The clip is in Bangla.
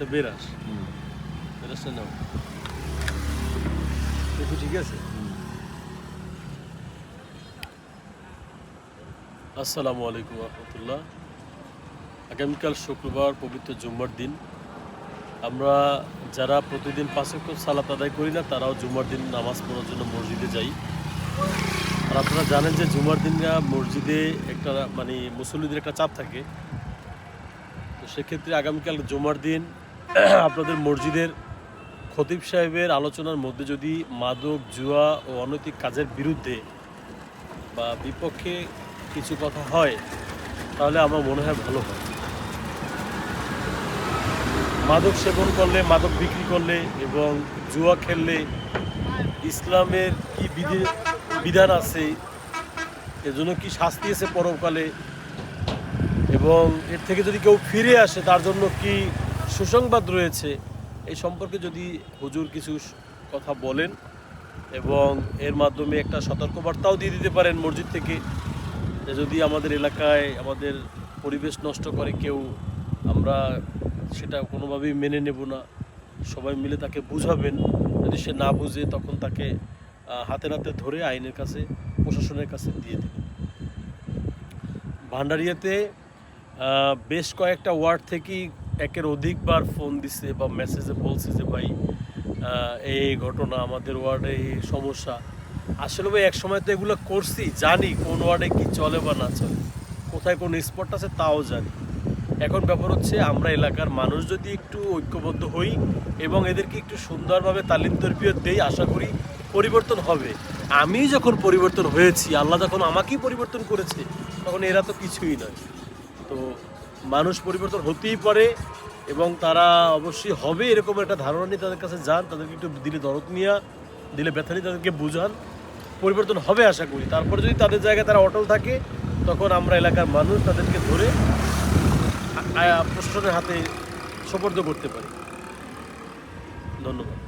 হাতে বেরাস বেরাসটা নাও। দেখি ঠিক আছে? আসসালামু আলাইকুম রহমতুল্লাহ আগামীকাল শুক্রবার পবিত্র জুম্মার দিন। আমরা যারা প্রতিদিন পাঁচক সালাত আদায় করি না তারাও জুম্মার দিন নামাজ পড়ার জন্য মসজিদে যাই। আর আপনারা জানেন যে জুমার দিনরা মসজিদে একটা মানে মুসল্লিদের একটা চাপ থাকে। তো সেক্ষেত্রে আগামীকাল জুমার দিন আপনাদের মসজিদের খতিব সাহেবের আলোচনার মধ্যে যদি মাদক, জুয়া ও অনৈতিক কাজের বিরুদ্ধে বা বিপক্ষে কিছু কথা হয়, তাহলে আমার মনে হয় ভালো হয়। মাদক সেবন করলে, মাদক বিক্রি করলে এবং জুয়া খেললে ইসলামের কি বিধি, বিধান আছে, এজন্য কি শাস্তি আছে পরকালে এবং এর থেকে যদি কেউ ফিরে আসে, তার জন্য কি সুসংবাদ রয়েছে। এই সম্পর্কে যদি হুজুর কিছু কথা বলেন এবং এর মাধ্যমে একটা সতর্কবার্তাও দিয়ে দিতে পারেন মসজিদ থেকে, যে যদি আমাদের এলাকায় আমাদের পরিবেশ নষ্ট করে কেউ, আমরা সেটা কোনোভাবেই মেনে নেব না। সবাই মিলে তাকে বুঝাবেন। যদি সে না বুঝে, তখন তাকে হাতে নাতে ধরে আইনের কাছে, প্রশাসনের কাছে দিয়ে দেবেন ভান্ডারিয়াতে বেশ কয়েকটা ওয়ার্ড থেকেই একের অধিকবার ফোন দিছে বা মেসেজে বলছে যে, ভাই এই ঘটনা, আমাদের ওয়ার্ডে এই সমস্যা। আসলে ভাই এক সময় তো এগুলো করছি, জানি কোন ওয়ার্ডে কি চলে বা না চলে, কোথায় কোন স্পট আছে তাও জানি। এখন ব্যাপার হচ্ছে, আমরা এলাকার মানুষ যদি একটু ঐক্যবদ্ধ হই এবং এদেরকে একটু সুন্দরভাবে তালিম তরবিয়ত দেই, আশা করি পরিবর্তন হবে। আমি যখন পরিবর্তন হয়েছি, আল্লাহ যখন আমাকেই পরিবর্তন করেছে, তখন এরা তো কিছুই নয়। তো মানুষ পরিবর্তন হতেই পারে এবং তারা অবশ্যই হবে এরকম একটা ধারণা নিয়ে তাদের কাছে যান, তাদেরকে একটু দিলে দরদ নিয়ে, দিলে ব্যথা নিয়ে তাদেরকে বুঝান। পরিবর্তন হবে আশা করি। তারপরে যদি তাদের জায়গায় তারা অটল থাকে, তখন আমরা এলাকার মানুষ তাদেরকে ধরে প্রশাসনের হাতে সোপর্দ করতে পারি। ধন্যবাদ।